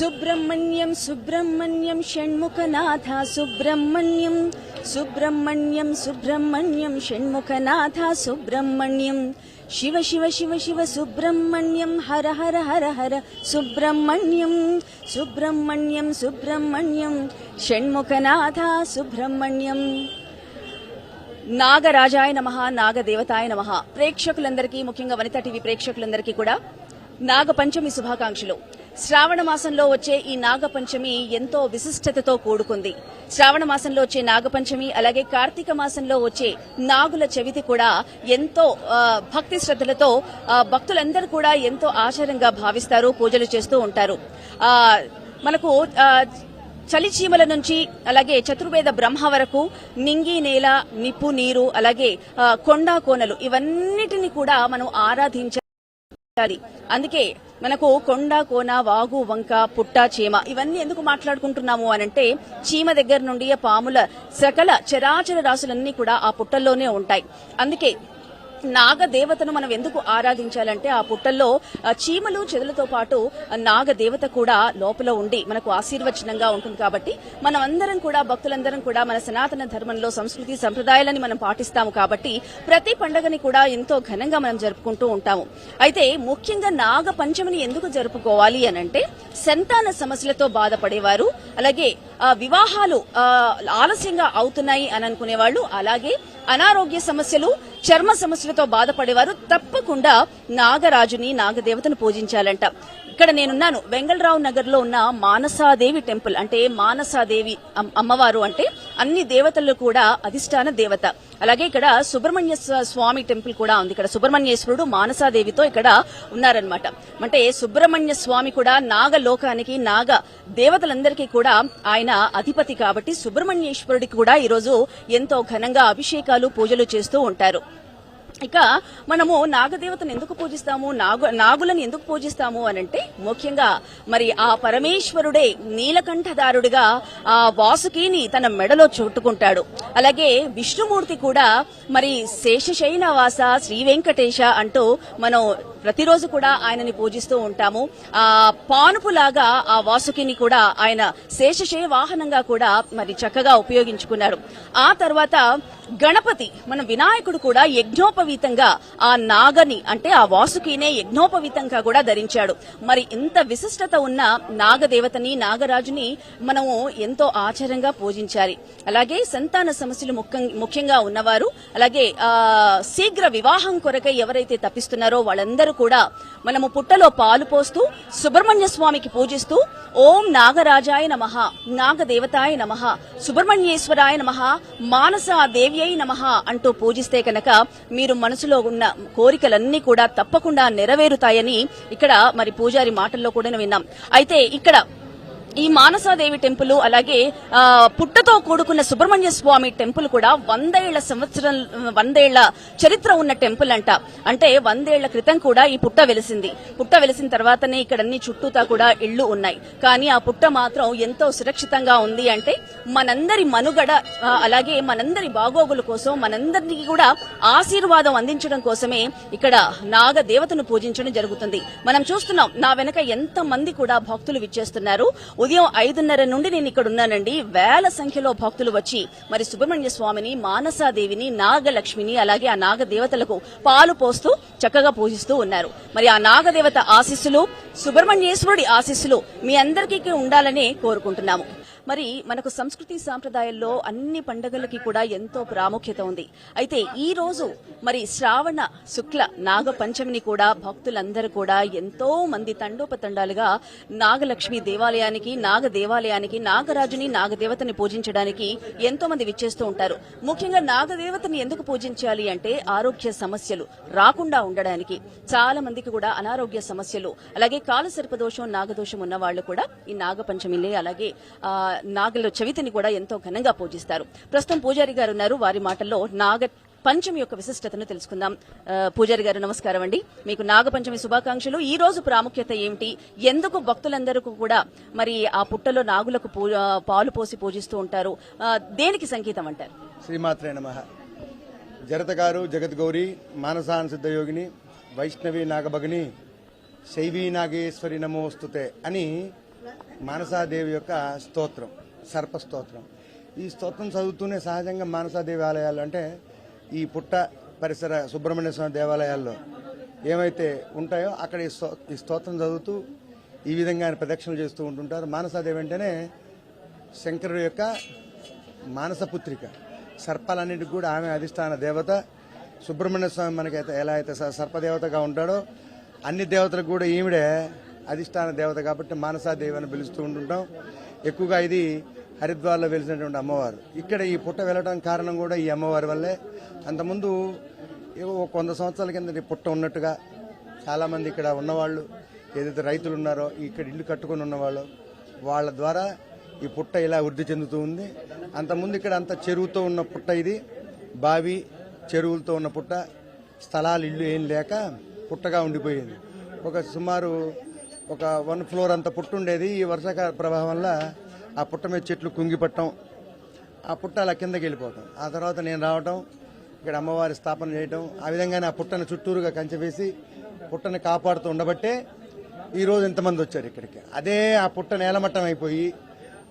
సుబ్రహ్మణ్యం సుబ్రహ్మణ్యం షణ్ముఖనాథ సుబ్రహ్మణ్యం. సుబ్రహ్మణ్యం సుబ్రహ్మణ్యం షణ్ముఖనాథ సుబ్రహ్మణ్యం. శివ శివ శివ శివ సుబ్రహ్మణ్యం హర హర హర హర సుబ్రహ్మణ్యం. సుబ్రహ్మణ్యం సుబ్రహ్మణ్యం షణ్ముఖనాథ సుబ్రహ్మణ్యం. నాగరాజాయ నమ నాగదేవతాయ నమ. ప్రేక్షకులందరికీ ముఖ్యంగా వనిత టీవీ ప్రేక్షకులందరికీ కూడా నాగపంచమి శుభాకాంక్షలు. శ్రావణ మాసంలో వచ్చే ఈ నాగపంచమి ఎంతో విశిష్టతతో కూడుకుంది. శ్రావణ మాసంలో వచ్చే నాగపంచమి అలాగే కార్తీక మాసంలో వచ్చే నాగుల చవితి కూడా ఎంతో భక్తి శ్రద్ధలతో భక్తులందరూ కూడా ఎంతో ఆచారంగా భావిస్తారు పూజలు చేస్తూ ఉంటారు. మనకు చలిచీమల చలి చీమల నుంచి అలాగే చతుర్వేద బ్రహ్మ వరకు నింగి నేల నిప్పు నీరు అలాగే కొండా కోనలు ఇవన్నిటిని కూడా మనం ఆరాధించాలి అందుకే మనకు కొండ కోన వాగు వంక పుట్ట చీమ ఇవన్నీ ఎందుకు మాట్లాడుకుంటున్నాము అనంటే చీమ దగ్గర నుండి పాముల సకల చరాచర రాశులన్నీ కూడా ఆ పుట్టల్లోనే ఉంటాయి. అందుకే నాగదేవతను మనం ఎందుకు ఆరాధించాలంటే ఆ పుట్టల్లో చీమలు చెదులతో పాటు నాగదేవత కూడా లోపల ఉండి మనకు ఆశీర్వచనంగా ఉంటుంది కాబట్టి మనం అందరం కూడా భక్తులందరం కూడా మన సనాతన ధర్మంలో సంస్కృతి సంప్రదాయాలని మనం పాటిస్తాము కాబట్టి ప్రతి పండుగని కూడా ఎంతో ఘనంగా మనం జరుపుకుంటూ ఉంటాము. అయితే ముఖ్యంగా నాగ పంచమిని ఎందుకు జరుపుకోవాలి అనంటే సంతాన సమస్యలతో బాధపడేవారు అలాగే వివాహాలు ఆలస్యంగా అవుతున్నాయి అని అనుకునే వాళ్ళు అలాగే అనారోగ్య సమస్యలు చర్మ సమస్యలతో బాధపడేవారు తప్పకుండా నాగరాజుని నాగదేవతను పూజించాలంట. ఇక్కడ నేనున్నాను. వెంగళరావు నగర్లో ఉన్న మానసాదేవి టెంపుల్ అంటే మానసాదేవి అమ్మవారు అంటే అన్ని దేవతల్లో కూడా అధిష్టాన దేవత. అలాగే ఇక్కడ సుబ్రహ్మణ్య స్వామి టెంపుల్ కూడా ఉంది. ఇక్కడ సుబ్రహ్మణ్యేశ్వరుడు మానసాదేవితో ఇక్కడ ఉన్నారనమాట అంటే సుబ్రహ్మణ్య స్వామి కూడా నాగలోకానికి నాగ దేవతలందరికీ కూడా ఆయన అధిపతి కాబట్టి సుబ్రహ్మణ్యేశ్వరుడికి కూడా ఈరోజు ఎంతో ఘనంగా అభిషేకాలు పూజలు చేస్తూ ఉంటారు. ఇక మనము నాగదేవతను ఎందుకు పూజిస్తాము? నాగు నాగులను ఎందుకు పూజిస్తాము అని అంటే ముఖ్యంగా మరి ఆ పరమేశ్వరుడే నీలకంఠదారుడిగా ఆ వాసుకిని తన మెడలో చుట్టుకుంటాడు. అలాగే విష్ణుమూర్తి కూడా మరి శేషశైన వాస శ్రీ వెంకటేశ అంటూ మనం ప్రతిరోజు కూడా ఆయనని పూజిస్తూ ఉంటాము. ఆ పానుపులాగా ఆ వాసుకిని కూడా ఆయన శేషశయ వాహనంగా కూడా మరి చక్కగా ఉపయోగించుకున్నారు. ఆ తర్వాత గణపతి మన వినాయకుడు కూడా యజ్ఞోపవీతంగా ఆ నాగని అంటే ఆ వాసుకినే యజ్ఞోపవీతంగా కూడా ధరించాడు. మరి ఇంత విశిష్టత ఉన్న నాగదేవతని నాగరాజుని మనము ఎంతో ఆచారంగా పూజించాలి. అలాగే సంతాన సమస్యలు ముఖ్యం- ముఖ్యంగా ఉన్నవారు అలాగే ఆ శీఘ్ర వివాహం కొరకై ఎవరైతే తప్పిస్తున్నారో వాళ్ళందరూ కూడా మనము పుట్టలో పాలు పోస్తూ సుబ్రహ్మణ్య స్వామికి పూజిస్తూ ఓం నాగరాజాయ నమ నాగదేవతాయ నమ సుబ్రహ్మణ్యేశ్వరాయ నమః మానస దేవ్యై నమః అంటూ పూజిస్తే కనుక మీరు మనసులో ఉన్న కోరికలన్నీ కూడా తప్పకుండా నెరవేరుతాయని ఇక్కడ మరి పూజారి మాటల్లో కూడా విన్నాం. అయితే ఇక్కడ ఈ మానసాదేవి టెంపుల్ అలాగే ఆ, పుట్టతో కూడుకున్న సుబ్రహ్మణ్య స్వామి టెంపుల్ కూడా వందేళ్ళ సంవత్సరం వందేళ్ళ చరిత్ర ఉన్న టెంపుల్ అంట. అంటే వందేళ్ళ క్రితం కూడా ఈ పుట్ట వెలిసింది. పుట్ట వెలిసిన తర్వాతనే ఇక్కడ అన్ని చుట్టూతా కూడా ఇళ్ళు ఉన్నాయి. కానీ ఆ పుట్ట మాత్రం ఎంతో సురక్షితంగా ఉంది అంటే మనందరి మనుగడ అలాగే మనందరి బాగోగుల కోసం మనందరికీ కూడా ఆశీర్వాదం అందించడం కోసమే ఇక్కడ నాగ దేవతను పూజించడం జరుగుతుంది. మనం చూస్తున్నాం నా వెనక ఎంత మంది కూడా భక్తులు విచ్చేస్తున్నారు. ఉదయం ఐదున్నర నుండి నేను ఇక్కడ ఉన్నానండి. వేల సంఖ్యలో భక్తులు వచ్చి మరి సుబ్రహ్మణ్య స్వామిని మానసాదేవిని నాగలక్ష్మిని అలాగే ఆ నాగదేవతలకు పాలు పోస్తూ చక్కగా పూజిస్తూ ఉన్నారు. మరి ఆ నాగదేవత ఆశీస్సులు సుబ్రహ్మణ్యేశ్వరుడి ఆశీస్సులు మీ అందరికీ ఉండాలని కోరుకుంటున్నాము. మరి మనకు సంస్కృతి సాంప్రదాయాల్లో అన్ని పండుగలకి కూడా ఎంతో ప్రాముఖ్యత ఉంది. అయితే ఈ రోజు మరి శ్రావణ శుక్ల నాగ పంచమిని కూడా భక్తులందరూ కూడా ఎంతో మంది తండోపతండాలుగా నాగలక్ష్మి దేవాలయానికి నాగ దేవాలయానికి నాగరాజుని నాగదేవతని పూజించడానికి ఎంతో మంది విచ్చేస్తూ ఉంటారు. ముఖ్యంగా నాగదేవతని ఎందుకు పూజించాలి అంటే ఆరోగ్య సమస్యలు రాకుండా ఉండడానికి. చాలా మందికి కూడా అనారోగ్య సమస్యలు అలాగే కాలసర్పదోషం నాగదోషం ఉన్న వాళ్ళు కూడా ఈ నాగపంచమిలే అలాగే ఆ, నాగల చవితిని కూడా ఎంతో ఘనంగా పూజిస్తారు. ప్రస్తుతం పూజారి గారు ఉన్నారు. వారి మాటల్లో నాగ పంచమి యొక్క విశిష్టతను తెలుసుకుందాం. పూజారి గారు నమస్కారం అండి. మీకు నాగపంచమి శుభాకాంక్షలు. ఈ రోజు ప్రాముఖ్యత ఏమిటి? ఎందుకు భక్తులందరూ కూడా మరి ఆ పుట్టలో నాగులకు పాలు పోసి పూజిస్తూ ఉంటారు? దేనికి సంకేతం అంటారు? శ్రీమాత్రే నమ. జరతగారు జగద్గౌరి మానసాన సిద్ధయోగిని వైష్ణవి నాగభగిని శైవీ నాగేశ్వరి నమోస్తుతే అని మానసాదేవి యొక్క స్తోత్రం సర్ప స్తోత్రం ఈ స్తోత్రం చదువుతూనే సహజంగా మానసాదేవి ఆలయాలు అంటే ఈ పుట్ట పరిసర సుబ్రహ్మణ్య స్వామి దేవాలయాల్లో ఏమైతే ఉంటాయో అక్కడ ఈ ఈ స్తోత్రం చదువుతూ ఈ విధంగా ఆయన ప్రదక్షిణలు చేస్తూ ఉంటుంటారు. మానసాదేవి అంటేనే శంకరుడు యొక్క మానస పుత్రిక కూడా ఆమె అధిష్టాన దేవత. సుబ్రహ్మణ్య స్వామి మనకైతే ఎలా అయితే స- సర్పదేవతగా ఉంటాడో అన్ని దేవతలకు కూడా ఈవిడే అధిష్టాన దేవత కాబట్టి మానసాదేవి అని పిలుస్తూ ఉంటుంటాం. ఎక్కువగా ఇది హరిద్వార్లో వెలిసినటువంటి అమ్మవారు. ఇక్కడ ఈ పుట్ట వెళ్ళడం కారణం కూడా ఈ అమ్మవారి వల్లే. అంతకుముందు ఏవో కొంత సంవత్సరాల కింద ఈ పుట్ట ఉన్నట్టుగా చాలామంది ఇక్కడ ఉన్నవాళ్ళు ఏదైతే రైతులు ఉన్నారో ఇక్కడ ఇల్లు కట్టుకొని ఉన్నవాళ్ళు వాళ్ళ ద్వారా ఈ పుట్ట ఇలా వృద్ధి చెందుతూ ఉంది. అంతకుముందు ఇక్కడ అంత చెరువుతో ఉన్న పుట్ట ఇది. బావి చెరువులతో ఉన్న పుట్ట. స్థలాలు ఇల్లు ఏం లేక పుట్టగా ఉండిపోయింది. ఒక సుమారు ఒక వన్ ఫ్లోర్ అంత పుట్టు ఉండేది ఈ వర్షాకాల ప్రభావం వల్ల ఆ పుట్ట మీద చెట్లు కుంగిపట్టడం ఆ పుట్ట అలా కిందకి వెళ్ళిపోవటం. ఆ తర్వాత నేను రావటం ఇక్కడ అమ్మవారి స్థాపన చేయటం ఆ విధంగానే ఆ పుట్టను చుట్టూరుగా కంచె వేసి పుట్టని కాపాడుతూ ఉండబట్టే ఈరోజు ఇంతమంది వచ్చారు ఇక్కడికి. అదే ఆ పుట్ట నేలమట్టం అయిపోయి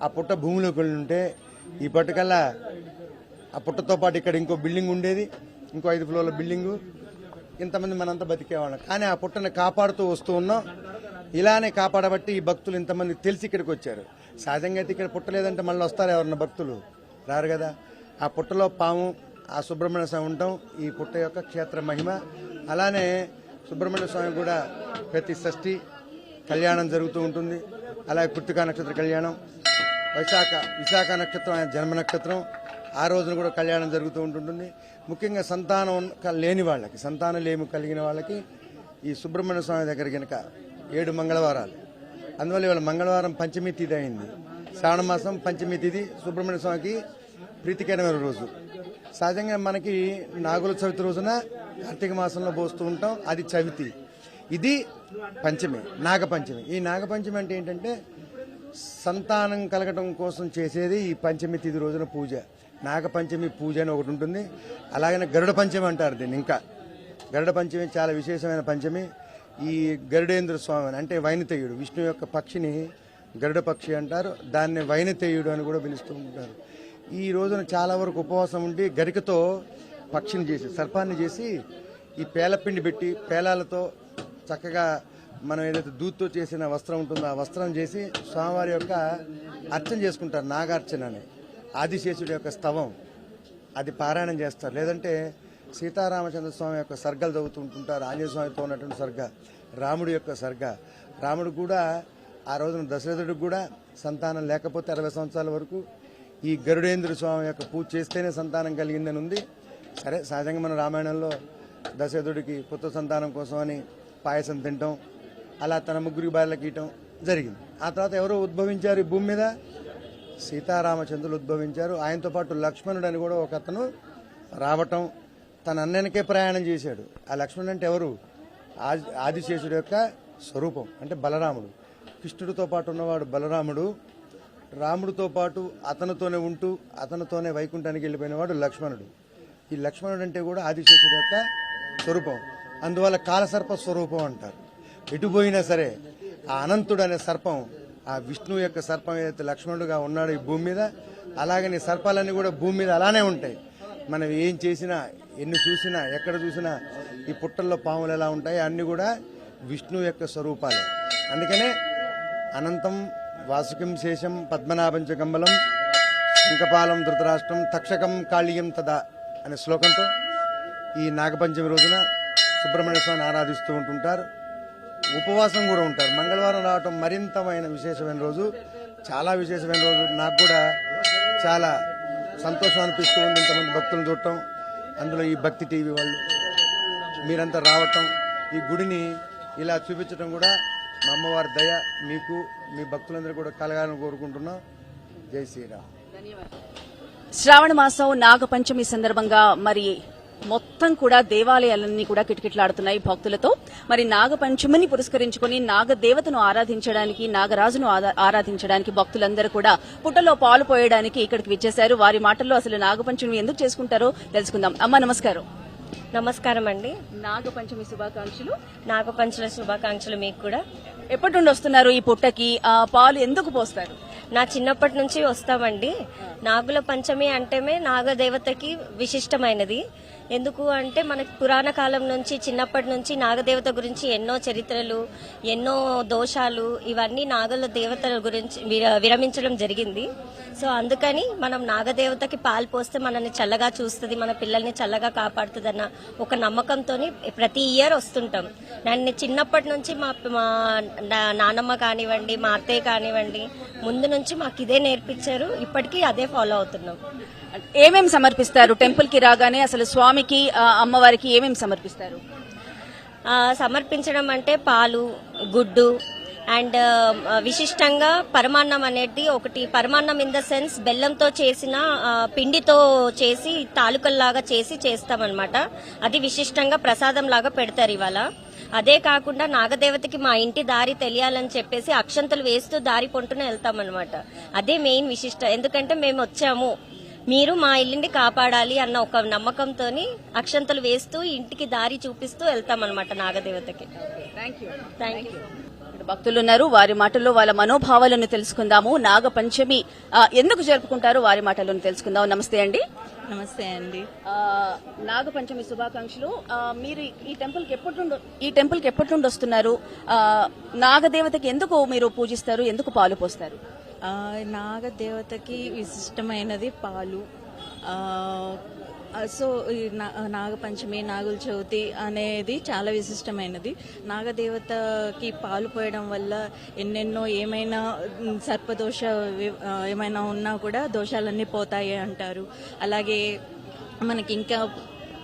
ఆ పుట్ట భూమిలోకి వెళ్ళి ఉంటే ఈ పట్టుకల్లా ఆ పుట్టతో పాటు ఇక్కడ ఇంకో బిల్డింగ్ ఉండేది. ఇంకో ఐదు ఫ్లోర్ల బిల్డింగు. ఇంతమంది మనంతా బతికేవాళ్ళం. కానీ ఆ పుట్టని కాపాడుతూ వస్తూ ఉన్నాం. ఇలానే కాపాడబట్టి ఈ భక్తులు ఇంతమంది తెలిసి ఇక్కడికి వచ్చారు. సహజంగా అయితే ఇక్కడ పుట్టలేదంటే మళ్ళీ వస్తారు ఎవరన్నా భక్తులు? రారు కదా. ఆ పుట్టలో పాము ఆ సుబ్రహ్మణ్య స్వామి ఉంటాం ఈ పుట్ట యొక్క క్షేత్ర మహిమ. అలానే సుబ్రహ్మణ్య స్వామి కూడా ప్రతి షష్ఠి కళ్యాణం జరుగుతూ ఉంటుంది. అలాగే కృతికా నక్షత్ర కళ్యాణం వైశాఖ విశాఖ నక్షత్రం ఆయన జన్మ నక్షత్రం. ఆ రోజున కూడా కళ్యాణం జరుగుతూ ఉంటుంటుంది. ముఖ్యంగా సంతానం లేని వాళ్ళకి సంతానం లేమి కలిగిన వాళ్ళకి ఈ సుబ్రహ్మణ్య స్వామి దగ్గర కనుక ఏడు మంగళవారాలు. అందువల్ల ఇవాళ మంగళవారం పంచమి తిథి అయింది. శ్రావణ మాసం పంచమి తిథి సుబ్రహ్మణ్య స్వామికి ప్రీతికరమైన రోజు. సహజంగా మనకి నాగుల చవితి రోజున కార్తీక మాసంలో పోస్తూ ఉంటాం. అది చవితి. ఇది పంచమి నాగపంచమి. ఈ నాగపంచమి అంటే ఏంటంటే సంతానం కలగటం కోసం చేసేది ఈ పంచమి తిథి రోజున పూజ. నాగపంచమి పూజ అని ఒకటి ఉంటుంది. అలాగనే గరుడ పంచమి అంటారు దీన్ని ఇంకా. గరుడ పంచమి చాలా విశేషమైన పంచమి. ఈ గరుడేంద్ర స్వామి అని అంటే వైనతేయుడు విష్ణు యొక్క పక్షిని గరుడ పక్షి అంటారు. దాన్ని వైనతేయుడు అని కూడా పిలుస్తూ ఉంటారు. ఈ రోజున చాలా వరకు ఉపవాసం ఉండి గరికతో పక్షిని చేసి సర్పాన్ని చేసి ఈ పేలపిండి పెట్టి పేలాలతో చక్కగా మనం ఏదైతే దూత్తో చేసిన వస్త్రం ఉంటుందో ఆ వస్త్రం చేసి స్వామివారి యొక్క అర్చన చేసుకుంటారు నాగార్చన అని ఆదిశేషుడి యొక్క స్తవం అది పారాయణం చేస్తారు. లేదంటే సీతారామచంద్ర స్వామి యొక్క సర్గలు చదువుతూ ఉంటుంటారు ఆంజనేయ స్వామితో ఉన్నటువంటి సర్గ రాముడి యొక్క సర్గ. రాముడు కూడా ఆ రోజున దశరథుడికి కూడా సంతానం లేకపోతే అరవై సంవత్సరాల వరకు ఈ గరుడేంద్ర స్వామి యొక్క పూజ చేస్తేనే సంతానం కలిగిందని ఉంది. సరే సహజంగా మన రామాయణంలో దశరథుడికి పుత్ర సంతానం కోసం అని పాయసం తినటం అలా తన ముగ్గురికి బాధలకు ఇయటం జరిగింది. ఆ తర్వాత ఎవరో ఉద్భవించారు ఈ భూమి మీద? సీతారామచంద్రులు ఉద్భవించారు. ఆయనతో పాటు లక్ష్మణుడు అని కూడా ఒక అతను రావటం తన అన్ననికే ప్రయాణం చేశాడు. ఆ లక్ష్మణుడు అంటే ఎవరు? ఆది- ఆదిశేషుడు యొక్క స్వరూపం అంటే బలరాముడు. కృష్ణుడితో పాటు ఉన్నవాడు బలరాముడు. రాముడితో పాటు అతనితోనే ఉంటూ అతనితోనే వైకుంఠానికి వెళ్ళిపోయినవాడు లక్ష్మణుడు. ఈ లక్ష్మణుడు అంటే కూడా ఆదిశేషుడు యొక్క స్వరూపం. అందువల్ల కాలసర్ప స్వరూపం అంటారు. ఎటుపోయినా సరే ఆ అనంతుడు అనే సర్పం ఆ విష్ణు యొక్క సర్పం ఏదైతే లక్ష్మణుడుగా ఉన్నాడు ఈ భూమి మీద అలాగని సర్పాలన్నీ కూడా భూమి మీద అలానే ఉంటాయి. మనం ఏం చేసినా ఎన్ని చూసినా ఎక్కడ చూసినా ఈ పుట్టల్లో పాములు ఎలా ఉంటాయి అన్నీ కూడా విష్ణువు యొక్క స్వరూపాలే. అందుకనే అనంతం వాసుకం శేషం పద్మనాభంచ చ గంబలం శంఖపాలం ధృతరాష్ట్రం తక్షకం కాళీయం తదా అనే శ్లోకంతో ఈ నాగపంచమి రోజున సుబ్రహ్మణ్య స్వామిని ఆరాధిస్తూ ఉంటుంటారు. ఉపవాసం కూడా ఉంటారు. మంగళవారం రావటం మరింతమైన విశేషమైన రోజు. చాలా విశేషమైన రోజు. నాకు కూడా చాలా సంతోషం అనిపిస్తూ ఉంది. ఇంతమంది భక్తులను చూడటం. అందులో ఈ భక్తి టీవీ వాళ్ళు మీరంతా రావటం. ఈ గుడిని ఇలా చూపించడం కూడా మా అమ్మవారి దయ. మీకు మీ భక్తులందరూ కూడా కలగాలని కోరుకుంటున్నాం. జై శ్రీరామ్. శ్రావణ మాసం నాగపంచమి సందర్భంగా మరి మొత్తం కూడా దేవాలయాలన్నీ కూడా కిటకిటలాడుతున్నాయి భక్తులతో. మరి నాగపంచమిని పురస్కరించుకొని నాగదేవతను ఆరాధించడానికి నాగరాజును ఆరాధించడానికి భక్తులందరూ కూడా పుట్టలో పాలు పోయడానికి ఇక్కడికి విచ్చేశారు. వారి మాటల్లో అసలు నాగపంచమి ఎందుకు చేసుకుంటారో తెలుసుకుందాం. అమ్మ నమస్కారం. నమస్కారం అండి. నాగపంచమి శుభాకాంక్షలు. నాగపంచల శుభాకాంక్షలు మీకు కూడా. ఎప్పటి నుండి వస్తున్నారు ఈ పుట్టకి? ఆ పాలు ఎందుకు పోస్తారు? నా చిన్నప్పటి నుంచి వస్తామండి. నాగుల పంచమి అంటేనే నాగదేవతకి విశిష్టమైనది. ఎందుకు అంటే మనకి పురాణ కాలం నుంచి చిన్నప్పటి నుంచి నాగదేవత గురించి ఎన్నో చరిత్రలు ఎన్నో దోషాలు ఇవన్నీ నాగుల దేవతల గురించి విర- విరమించడం జరిగింది. సో అందుకని మనం నాగదేవతకి పాలు పోస్తే మనల్ని చల్లగా చూస్తుంది మన పిల్లల్ని చల్లగా కాపాడుతుంది అన్న ఒక నమ్మకంతో ప్రతి ఇయర్ వస్తుంటాం. నన్ను చిన్నప్పటి నుంచి మా మా నానమ్మ కానివ్వండి మా అత్తయ్య కానివ్వండి ముందు నుంచి మాకు ఇదే నేర్పించారు. ఇప్పటికీ అదే ఫాలో అవుతున్నాం. ఏమేమి సమర్పిస్తారు? టెంపుల్కి రాగానే అసలు స్వామి స్వామికి అమ్మవారికి ఏమేమి సమర్పిస్తారు? సమర్పించడం అంటే పాలు గుడ్డు అండ్ విశిష్టంగా పరమాన్నం అనేది ఒకటి. పరమాన్నం ఇన్ ద సెన్స్ బెల్లంతో చేసిన పిండితో చేసి తాలూకల్లాగా చేసి చేస్తామన్నమాట. అది విశిష్టంగా ప్రసాదం లాగా పెడతారు ఇవాళ. అదే కాకుండా నాగదేవతకి మా ఇంటి దారి తెలియాలని చెప్పేసి అక్షంతలు వేస్తూ దారి పొంటున వెళ్తామన్నమాట. అదే మెయిన్ విశిష్ట. ఎందుకంటే మేము వచ్చాము. మీరు మా ఇల్లుని కాపాడాలి అన్న ఒక నమ్మకంతో అక్షంతలు వేస్తూ ఇంటికి దారి చూపిస్తూ వెళ్తామన్నమాట నాగదేవతకి. థ్యాంక్ యూ థ్యాంక్ యూ ఇక్కడ భక్తులు ఉన్నారు వారి మాటల్లో వాళ్ళ మనోభావాలను తెలుసుకుందాము. నాగపంచమి ఎందుకు జరుపుకుంటారు? వారి మాటలను తెలుసుకుందాం. నమస్తే అండి. నమస్తే అండి. ఆ, నాగపంచమి శుభాకాంక్షలు. మీరు ఈ టెంపుల్కి ఎప్పటి నుండి ఈ టెంపుల్కి ఎప్పటి నుండి వస్తున్నారు? నాగదేవతకి ఎందుకు మీరు పూజిస్తారు? ఎందుకు పాలు పోస్తారు? నాగదేవతకి విశిష్టమైనది పాలు. సో ఈ నాగపంచమి నాగుల చవితి అనేది చాలా విశిష్టమైనది. నాగదేవతకి పాలు పోయడం వల్ల ఎన్నెన్నో ఏమైనా సర్పదోష ఏమైనా ఉన్నా కూడా దోషాలన్నీ పోతాయి అంటారు. అలాగే మనకి ఇంకా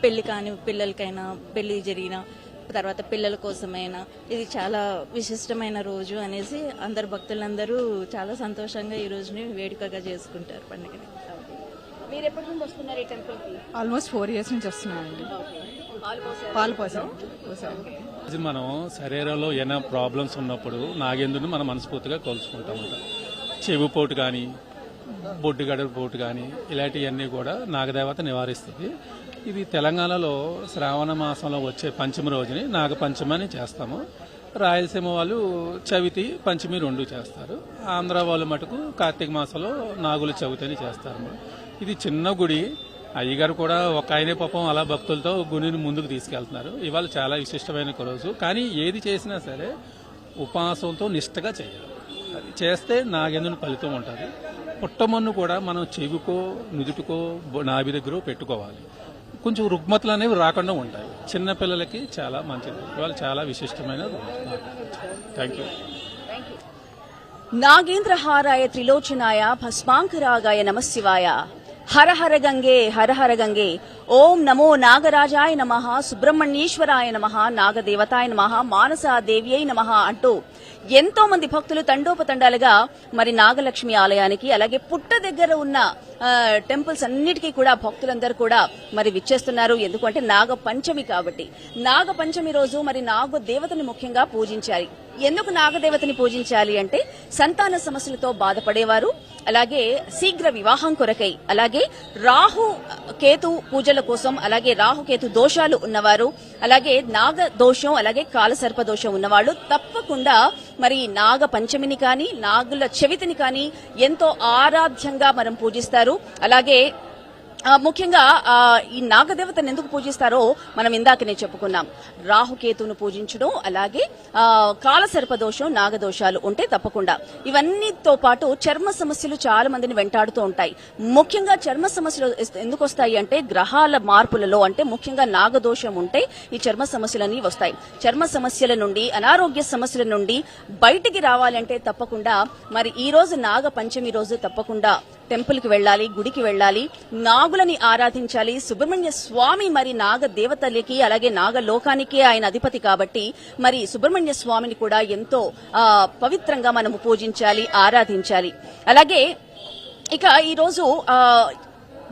పెళ్ళి కాని పిల్లలకైనా పెళ్ళి జరిగిన తర్వాత పిల్లల కోసమైనా. ఇది చాలా విశిష్టమైన రోజు అనేసి అందరు భక్తులందరూ చాలా సంతోషంగా ఈ రోజుని వేడుకగా చేసుకుంటారు పండుగని. మీరు ఎప్పటి నుండి వస్తున్నారు ఈ ఆల్మోస్ట్ ఫోర్ ఇయర్స్ నుంచి వస్తున్నానండి. పాలు పోసారు? పాలు పోసాం. పోసాం. ఇది మనం శరీరంలో ఏమైనా ప్రాబ్లమ్స్ ఉన్నప్పుడు నాగేంద్రుని మనం మనస్ఫూర్తిగా కోల్చుకుంటామంట చెవి పోటు కానీ బొడ్డుగడ పోటు కానీ ఇలాంటివన్నీ కూడా నాగదేవత నివారిస్తుంది. ఇది తెలంగాణలో శ్రావణ మాసంలో వచ్చే పంచమి రోజుని నాగపంచమి అని చేస్తాము. రాయలసీమ వాళ్ళు చవితి పంచమి రెండు చేస్తారు. ఆంధ్ర వాళ్ళు మటుకు కార్తీక మాసంలో నాగుల చవితి అని చేస్తారు. ఇది చిన్న గుడి. అయ్యగారు కూడా ఒక ఆయనే పాపం అలా భక్తులతో గుడిని ముందుకు తీసుకెళ్తున్నారు. ఇవాళ చాలా విశిష్టమైన ఒక రోజు. కానీ ఏది చేసినా సరే ఉపవాసంతో నిష్టగా చేయాలి. అది చేస్తే నాగెందుని ఫలితం ఉంటుంది. పుట్టమన్ను కూడా మనం చెవికో నుదుటికో నాభి దగ్గర పెట్టుకోవాలి. కొంచెం రుగ్మతలు అనేవి రాకుండా ఉంటాయి. చిన్నపిల్లలకి చాలా మంచిది. వాళ్ళు చాలా విశిష్టమైన థ్యాంక్ యూ నాగేంద్రహారాయ త్రిలోచనాయ భస్మాంకరాగాయ నమశివాయ. హర హర గంగే హర హర గంగే. ఓం నమో నాగరాజాయ నమ సుబ్రహ్మణ్యేశ్వరాయ నమ నాగదేవతాయ నమ మానసాదేవ్యై నమ అంటూ ఎంతో మంది భక్తులు తండోపతండాలుగా మరి నాగలక్ష్మి ఆలయానికి అలాగే పుట్ట దగ్గర ఉన్న ఆ, టెంపుల్స్ అన్నిటికీ కూడా భక్తులందరూ కూడా మరి విచ్చేస్తున్నారు. ఎందుకంటే నాగ పంచమి కాబట్టి. నాగ పంచమి రోజు మరి నాగ దేవతని ముఖ్యంగా పూజించాలి. ఎందుకు నాగదేవతని పూజించాలి అంటే సంతాన సమస్యలతో బాధపడేవారు అలాగే శీఘ్ర వివాహం కొరకై అలాగే రాహు కేతు పూజలు కోసం అలాగే రాహుకేతు దోషాలు ఉన్నవారు అలాగే నాగ దోషం అలాగే కాలసర్ప దోషం ఉన్నవాళ్ళు తప్పకుండా మరి నాగ పంచమిని కానీ నాగుల చవితిని కానీ ఎంతో ఆరాధ్యంగా మనం పూజిస్తారు. అలాగే ముఖ్యంగా ఈ నాగదేవతను ఎందుకు పూజిస్తారో మనం ఇందాకనే చెప్పుకున్నాం. రాహుకేతును పూజించడం అలాగే ఆ, కాలసర్ప దోషం నాగదోషాలు ఉంటే తప్పకుండా. ఇవన్నీతో పాటు చర్మ సమస్యలు చాలా మందిని వెంటాడుతూ ఉంటాయి. ముఖ్యంగా చర్మ సమస్యలు ఎందుకు వస్తాయి అంటే గ్రహాల మార్పులలో అంటే ముఖ్యంగా నాగదోషం ఉంటే ఈ చర్మ సమస్యలన్నీ వస్తాయి. చర్మ సమస్యల నుండి అనారోగ్య సమస్యల నుండి బయటికి రావాలంటే తప్పకుండా మరి ఈ రోజు నాగ పంచమి రోజు తప్పకుండా టెంపుల్కి వెళ్ళాలి గుడికి వెళ్ళాలి నాగులని ఆరాధించాలి. సుబ్రహ్మణ్య స్వామి మరి నాగ దేవతలకి అలాగే నాగ లోకానికి ఆయన అధిపతి కాబట్టి మరి సుబ్రహ్మణ్య స్వామిని కూడా ఎంతో పవిత్రంగా మనము పూజించాలి ఆరాధించాలి. అలాగే ఇక ఈరోజు ఆ,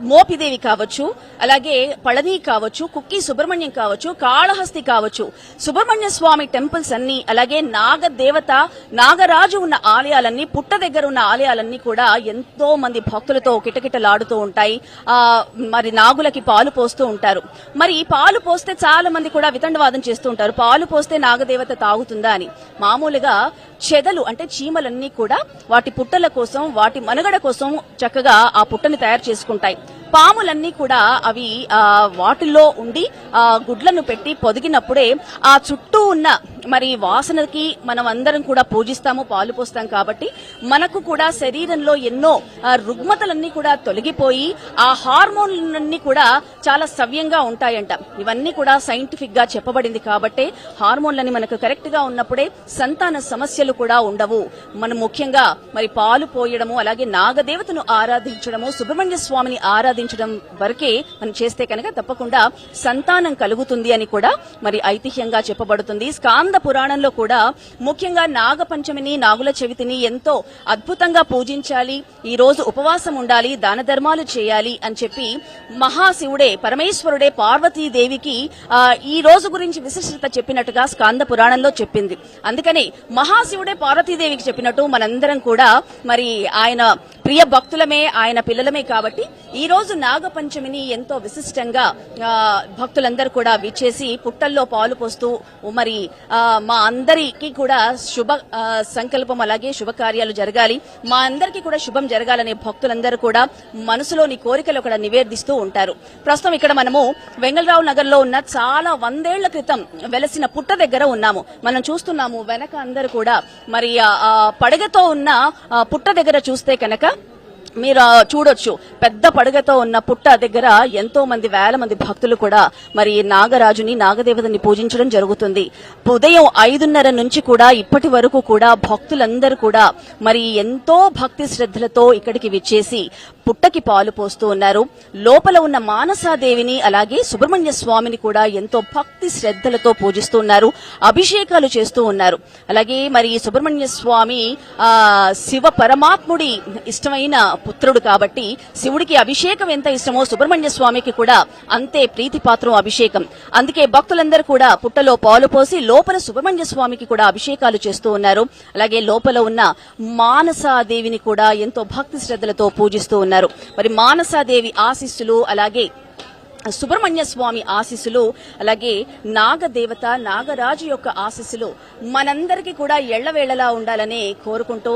మోపిదేవి కావచ్చు అలాగే పళని కావచ్చు కుక్కి సుబ్రహ్మణ్యం కావచ్చు కాళహస్తి కావచ్చు. సుబ్రహ్మణ్య స్వామి టెంపుల్స్ అన్ని అలాగే నాగ దేవత నాగరాజు ఉన్న ఆలయాలన్నీ పుట్ట దగ్గర ఉన్న ఆలయాలన్నీ కూడా ఎంతో మంది భక్తులతో కిటకిటలాడుతూ ఉంటాయి. ఆ మరి నాగులకి పాలు పోస్తూ ఉంటారు. మరి పాలు పోస్తే చాలా మంది కూడా వితండవాదం చేస్తూ ఉంటారు. పాలు పోస్తే నాగదేవత తాగుతుందా అని. మామూలుగా చెదలు అంటే చీమలన్నీ కూడా వాటి పుట్టల కోసం వాటి మనుగడ కోసం చక్కగా ఆ పుట్టని తయారు చేసుకుంటాయి. పాములన్నీ కూడా అవి వాటిల్లో ఉండి ఆ గుడ్లను పెట్టి పొదిగినప్పుడే ఆ చుట్టూ ఉన్న మరి వాసనకి మనం అందరం కూడా పూజిస్తాము పాలు పోస్తాం కాబట్టి మనకు కూడా శరీరంలో ఎన్నో రుగ్మతలన్నీ కూడా తొలగిపోయి ఆ హార్మోన్లన్నీ కూడా చాలా సవ్యంగా ఉంటాయంట. ఇవన్నీ కూడా సైంటిఫిక్గా చెప్పబడింది కాబట్టి హార్మోన్లని మనకు కరెక్ట్గా ఉన్నప్పుడే సంతాన సమస్యలు కూడా ఉండవు. మనం ముఖ్యంగా మరి పాలు పోయడము అలాగే నాగదేవతను ఆరాధించడము సుబ్రహ్మణ్య స్వామిని ఆరాధించడం వరకే మనం చేస్తే కనుక తప్పకుండా సంతానం కలుగుతుంది అని కూడా మరి ఐతిహ్యంగా చెప్పబడుతుంది. స్కాంద పురాణంలో కూడా ముఖ్యంగా నాగపంచమిని నాగుల చవితిని ఎంతో అద్భుతంగా పూజించాలి ఈ రోజు ఉపవాసం ఉండాలి దాన ధర్మాలు చేయాలి అని చెప్పి మహాశివుడే పరమేశ్వరుడే పార్వతీదేవికి ఈ రోజు గురించి విశిష్టత చెప్పినట్టుగా స్కాంద పురాణంలో చెప్పింది. అందుకని మహాశివుడే పార్వతీదేవికి చెప్పినట్టు మనందరం కూడా మరి ఆయన ప్రియ భక్తులమే ఆయన పిల్లలమే కాబట్టి ఈ రోజు నాగపంచమిని ఎంతో విశిష్టంగా భక్తులందరూ కూడా విచ్చేసి పుట్టల్లో పాలు పోస్తూ మరి మా అందరికీ కూడా శుభ సంకల్పం అలాగే శుభకార్యాలు జరగాలి. మా అందరికీ కూడా శుభం జరగాలనే భక్తులందరూ కూడా మనసులోని కోరికలు అక్కడ నివేదిస్తూ ఉంటారు. ప్రస్తుతం ఇక్కడ మనము వెంగళరావు నగర్లో ఉన్న చాలా వందేళ్ళ క్రితం వెలసిన పుట్ట దగ్గర ఉన్నాము. మనం చూస్తున్నాము వెనక అందరూ కూడా మరి పడగతో ఉన్న పుట్ట దగ్గర చూస్తే కనుక మీరు చూడొచ్చు. పెద్ద పడగతో ఉన్న పుట్ట దగ్గర ఎంతో మంది వేల మంది భక్తులు కూడా మరి నాగరాజుని నాగదేవతని పూజించడం జరుగుతుంది. ఉదయం ఐదున్నర నుంచి కూడా ఇప్పటి వరకు కూడా భక్తులందరూ కూడా మరి ఎంతో భక్తి శ్రద్ధలతో ఇక్కడికి విచ్చేసి పుట్టకి పాలు పోస్తూ ఉన్నారు. లోపల ఉన్న మానసాదేవిని అలాగే సుబ్రహ్మణ్య స్వామిని కూడా ఎంతో భక్తి శ్రద్ధలతో పూజిస్తూ ఉన్నారు. అభిషేకాలు చేస్తూ ఉన్నారు. అలాగే మరి సుబ్రహ్మణ్య స్వామి ఆ శివ పరమాత్ముడి ఇష్టమైన పుత్రుడు కాబట్టి శివుడికి అభిషేకం ఎంత ఇష్టమో సుబ్రహ్మణ్య స్వామికి కూడా అంతే ప్రీతిపాత్రం అభిషేకం. అందుకే భక్తులందరూ కూడా పుట్టలో పాలు పోసి లోపల సుబ్రహ్మణ్య స్వామికి కూడా అభిషేకాలు చేస్తూ ఉన్నారు. అలాగే లోపల ఉన్న మానసాదేవిని కూడా ఎంతో భక్తి శ్రద్ధలతో పూజిస్తూ ఉన్నారు మరి మానసాదేవి ఆశీస్సులు అలాగే సుబ్రహ్మణ్య స్వామి ఆశీస్సులు అలాగే నాగదేవత నాగరాజు యొక్క ఆశీస్సులు మనందరికీ కూడా ఎళ్ళవేళలా ఉండాలని కోరుకుంటూ